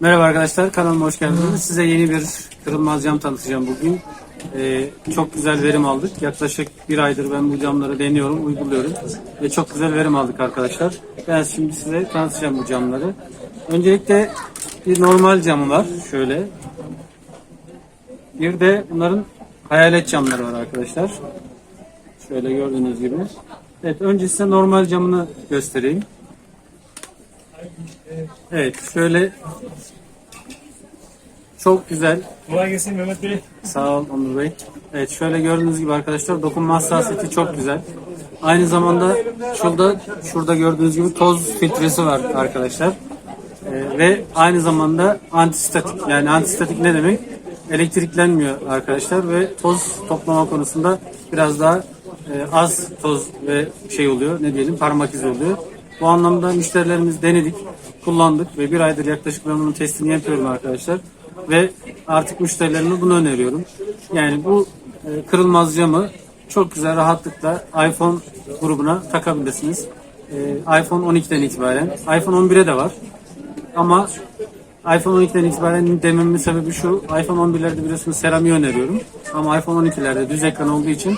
Merhaba arkadaşlar, kanalıma hoş geldiniz. Size yeni bir kırılmaz cam tanıtacağım bugün. Ee, çok güzel verim aldık. Yaklaşık bir aydır ben bu camları deniyorum, uyguluyorum. Ve çok güzel verim aldık arkadaşlar. Ben şimdi size tanıtacağım bu camları. Öncelikle bir normal camı var, şöyle. Bir de bunların hayalet camları var arkadaşlar. Şöyle gördüğünüz gibi. Evet, önce size normal camını göstereyim. Evet, şöyle çok güzel. Kolay gelsin Mehmet Bey. Sağ ol Onur Bey. Evet, şöyle gördüğünüz gibi arkadaşlar dokunma hassasiyeti çok güzel. Aynı zamanda şurada şurada gördüğünüz gibi toz filtresi var arkadaşlar. Ee, ve aynı zamanda antistatik. Yani antistatik ne demek? Elektriklenmiyor arkadaşlar ve toz toplama konusunda biraz daha e, az toz ve şey oluyor. Ne diyelim? Parmak izi oluyor. Bu anlamda müşterilerimiz denedik, kullandık ve bir aydır yaklaşık ben bunun testini yapıyorum arkadaşlar. Ve artık müşterilerime bunu öneriyorum. Yani bu e, kırılmaz camı çok güzel rahatlıkla iPhone grubuna takabilirsiniz. E, iPhone 12'den itibaren. iPhone 11'e de var. Ama iPhone 12'den itibaren dememin sebebi şu. iPhone 11'lerde biliyorsunuz seramiği öneriyorum. Ama iPhone 12'lerde düz ekran olduğu için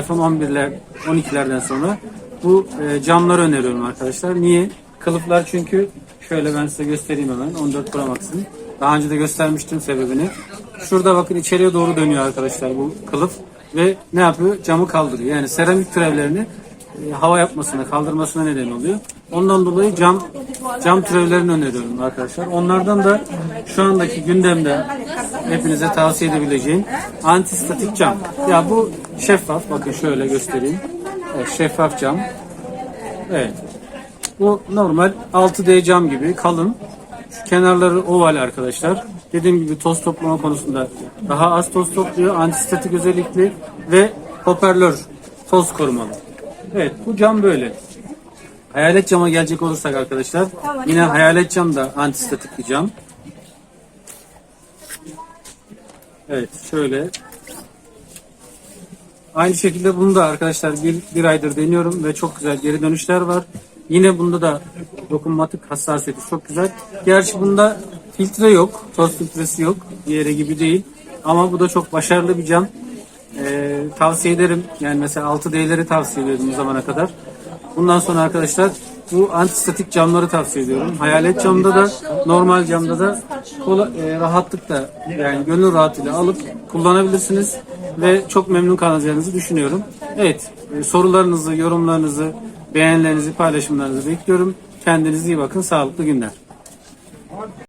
iPhone 11'ler 12'lerden sonra bu e, camları öneriyorum arkadaşlar. Niye? Kılıflar çünkü şöyle ben size göstereyim hemen 14 Pro Max'ın. Daha önce de göstermiştim sebebini. Şurada bakın içeriye doğru dönüyor arkadaşlar bu kılıf ve ne yapıyor? Camı kaldırıyor. Yani seramik türevlerini e, hava yapmasına, kaldırmasına neden oluyor. Ondan dolayı cam cam türevlerini öneriyorum arkadaşlar. Onlardan da şu andaki gündemde hepinize tavsiye edebileceğim antistatik cam. Ya bu şeffaf. Bakın şöyle göstereyim. Evet, şeffaf cam. Evet. Bu normal 6D cam gibi kalın. Şu kenarları oval arkadaşlar. Dediğim gibi toz toplama konusunda daha az toz topluyor. Antistatik özellikli ve hoparlör toz korumalı. Evet bu cam böyle. Hayalet cama gelecek olursak arkadaşlar yine hayalet cam da antistatik bir cam. Evet şöyle. Aynı şekilde bunu da arkadaşlar bir, bir aydır deniyorum ve çok güzel geri dönüşler var. Yine bunda da dokunmatik hassasiyeti çok güzel. Gerçi bunda filtre yok. Toz filtresi yok. Diğeri gibi değil. Ama bu da çok başarılı bir cam. Ee, tavsiye ederim. Yani mesela 6D'leri tavsiye ediyordum zamana kadar. Bundan sonra arkadaşlar bu antistatik camları tavsiye ediyorum. Hayalet camda da normal camda da kola, e, rahatlıkla yani gönül rahatıyla alıp kullanabilirsiniz ve çok memnun kalacağınızı düşünüyorum. Evet e, sorularınızı, yorumlarınızı, beğenilerinizi, paylaşımlarınızı bekliyorum. Kendinize iyi bakın. Sağlıklı günler.